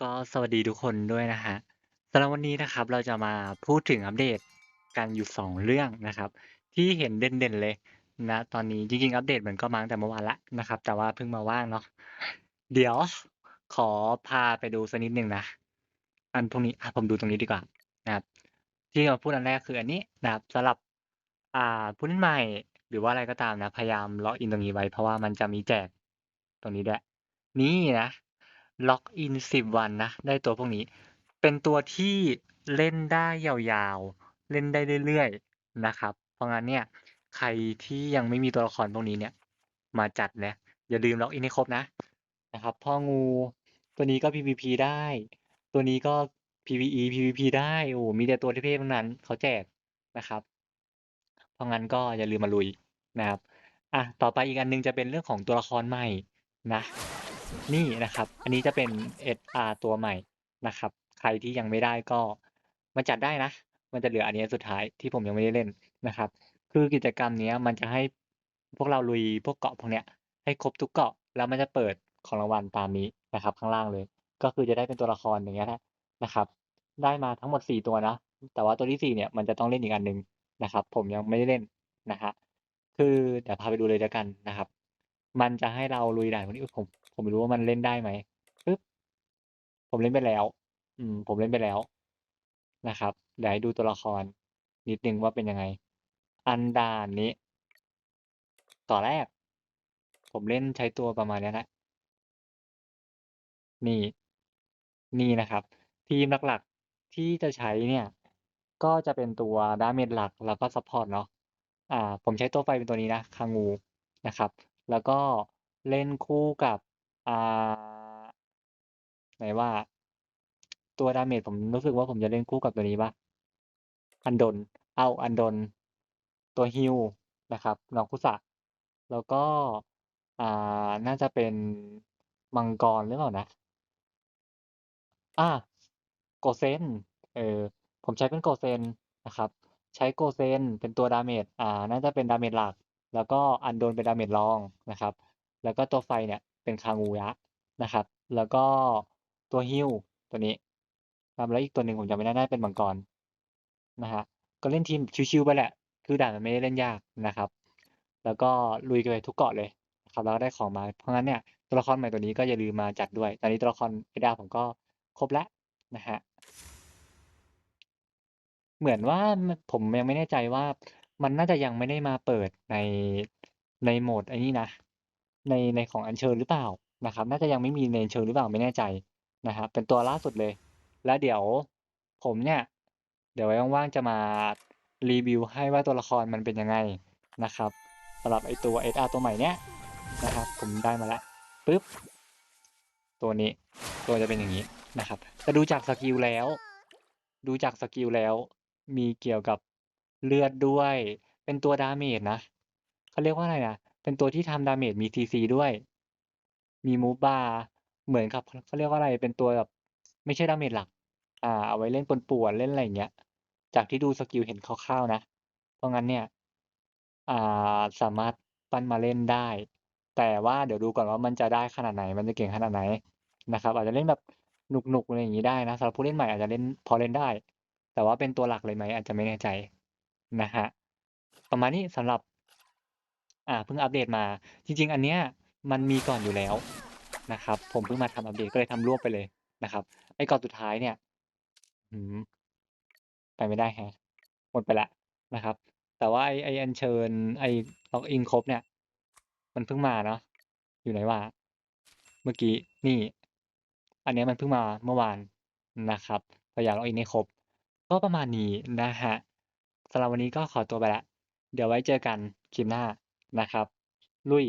ก็สวัสดีทุกคนด้วยนะครับสำหรับวันนี้นะครับเราจะมาพูดถึงอัปเดตกันอยู่ 2 เรื่องนะครับ ที่เห็นเด่นๆเลยณตอนนี้จริงๆอัปเดตมันก็มาตั้งแต่เมื่อวานล้วนะครับ แต่ว่าเพิ่งมาว่างเนาะเดี๋ยวขอพาไปดูสักนิดหนึ่งนะ อันพวกนี้อะผมดูตรงนี้ดีกว่านะครับ ที่เราพูดอันแรกคืออันนี้นะครับสำหรับอ่าผู้เล่นใหม่หรือว่าอะไรก็ตามนะ พยายามล็อกอินตรงนี้ไว้เพราะว่ามันจะมีแจกตรงนี้ด้วยนี่นะ ล็อกอิน10วันนะ ได้ตัวพวกนี้ เป็นตัวที่เล่นได้ยาวๆ เล่นได้เรื่อยๆ นะครับ เพราะงั้นเนี่ย ใครที่ยังไม่มีตัวละครพวกนี้เนี่ย มาจัดนะ อย่าลืมล็อกอินให้ครบนะ นะครับ พ่องู ตัวนี้ก็ PVP ได้ ตัวนี้ก็ PVE PVP ได้ โอ้โฮมีแต่ตัวเทพๆทั้งนั้นเขาแจกนะครับ เพราะงั้นก็อย่าลืมมาลุยนะครับ อะ ต่อไปอีกอันหนึ่งจะเป็นเรื่องของตัวละครใหม่นะ นี่นะครับ อันนี้จะเป็น SR ตัวใหม่นะครับ ใครที่ยังไม่ได้ก็มาจัดได้นะ มันจะเหลืออันนี้สุดท้ายที่ผมยังไม่ได้เล่นนะครับ คือกิจกรรมนี้มันจะให้พวกเราลุยพวกเกาะพวกเนี้ย ให้ครบทุกเกาะแล้วมันจะเปิดของรางวัลตามนี้นะครับ ข้างล่างเลย ก็คือจะได้เป็นตัวละครอย่างเงี้ยนะครับ ได้มาทั้งหมด 4 ตัวนะ แต่ว่าตัวที่ 4 เนี่ยมันจะต้องเล่นอีกอันหนึ่งนะครับ ผมยังไม่ได้เล่นนะครับคือเดี๋ยวพาไปดูเลยแล้วกันนะครับ มันจะให้เราลุยด่านพวกนี้ผม ผมไม่รู้ว่ามันเล่นได้ไหมปึ๊บผมเล่นไปแล้ว อืม ผมเล่นไปแล้วนะครับเดี๋ยวให้ดูตัวละคร นิดนึงว่าเป็นยังไง อันดานนี้ ต่อแรก ผมเล่นใช้ตัวประมาณนี้นะนี่ นี่นะครับ ทีมหลักๆที่จะใช้เนี่ย ก็จะเป็นตัว Damage หลักแล้วก็ซัปพอร์ตเนาะอ่า ผมใช้ตัวไฟเป็นตัวนี้นะคางูนะครับ แล้วก็เล่นคู่กับ อ่าไหนว่า ตัว Damage ผมรู้สึกว่าผมจะเล่นคู่กับตัวนี้ปล่าอันดน เอ้าอันดน ตัว Heal นะครับน้องคุสะแล้วก็ อ่า น่าจะเป็นมังกรหรือเปล่านะ อ่า Gosen เออ ผมใช้เป็น Gosen นะครับ ใช้ Gosen เป็นตัว Damage อ่า น่าจะเป็น Damage หลัก แล้วก็อันดนเป็น Damage รองนะครับ แล้วก็ตัวไฟเนี่ย เป็นคางูยะนะครับ แล้วก็ตัว Heal ตัวนี้ครับแล้วอีกตัวหนึ่งผมจำไม่ได้น่าเป็นมังกรนะครับก็เล่นทีมชิลๆไปแหละ คือด่านมันไม่ได้เล่นยากนะครับ แล้วก็ลุยกันไปทุกเกาะเลยครับแล้วก็ได้ของมา เพราะงั้นเนี่ยตัวละครใหม่ตัวนี้ก็อย่าลืมมาจัดด้วย ตอนนี้ตัวละคร SR ผมก็ครบแล้วนะครับเหมือนว่าผมยังไม่แน่ใจว่ามันน่าจะยังไม่ได้มาเปิดในในโหมดไอ้นี่นะ ในในของอัญเชิญหรือเปล่านะครับ น่าจะยังไม่มีในอัญเชิญหรือเปล่าไม่แน่ใจนะครับเป็นตัวล่าสุดเลย แล้วเดี๋ยวผมเนี่ย เดี๋ยวไว้ว่างๆจะมารีวิวให้ว่าตัวละครมันเป็นยังไงนะครับสำหรับไอตัว SR ตัวใหม่เนี้ยนะครับผมได้มาแล้วปึ๊บตัวนี้ตัวจะเป็นอย่างงี้นะครับแต่ดูจากสกิลแล้ว ดูจากสกิลแล้ว มีเกี่ยวกับเลือดด้วย เป็นตัว Damage นะเขาเรียกว่าอะไรนะ เป็นตัวที่ทำ Damage มี CC ด้วย มี Move Bar เหมือนกับเขาเรียกว่าอะไรเป็นตัวแบบไม่ใช่ Damage หลัก อ่า เอาไว้เล่นป่วนเล่นอะไรอย่างเงี้ย จากที่ดูสกิลเห็นคร่าวๆนะ เพราะงั้นเนี่ย อ่าสามารถปั้นมาเล่นได้ แต่ว่าเดี๋ยวดูก่อนว่ามันจะได้ขนาดไหน มันจะเก่งขนาดไหนนะครับ อาจจะเล่นแบบหนุกๆอะไรอย่างงี้ได้นะสำหรับผู้เล่นใหม่อาจจะเล่นพอเล่นได้ แต่ว่าเป็นตัวหลักเลยไหมอาจจะไม่แน่ใจนะครับประมาณนี้สำหรับ อ่าเพิ่งอัปเดตมา จริง ๆ อันเนี้ยมันมีก่อนอยู่แล้วนะครับ ผมเพิ่งมาทำอัปเดตก็เลยทำรวบไปเลยนะครับไอ้เกาะสุดท้ายเนี่ยไปไม่ได้ฮะหมดไปแล้วนะครับ แต่ว่าไอ้ไอ้อัญเชิญไอ้ล็อกอินครบเนี่ย มันเพิ่งมาเนาะอยู่ไหนวะเมื่อกี้นี่ อันเนี้ยมันเพิ่งมาเมื่อวานนะครับพยายามล็อกอินให้ครบ ก็ประมาณนี้นะครับสำหรับวันนี้ก็ขอตัวไปล้วเดี๋ยวไว้เจอกันคลิปหน้า นะครับ ลุย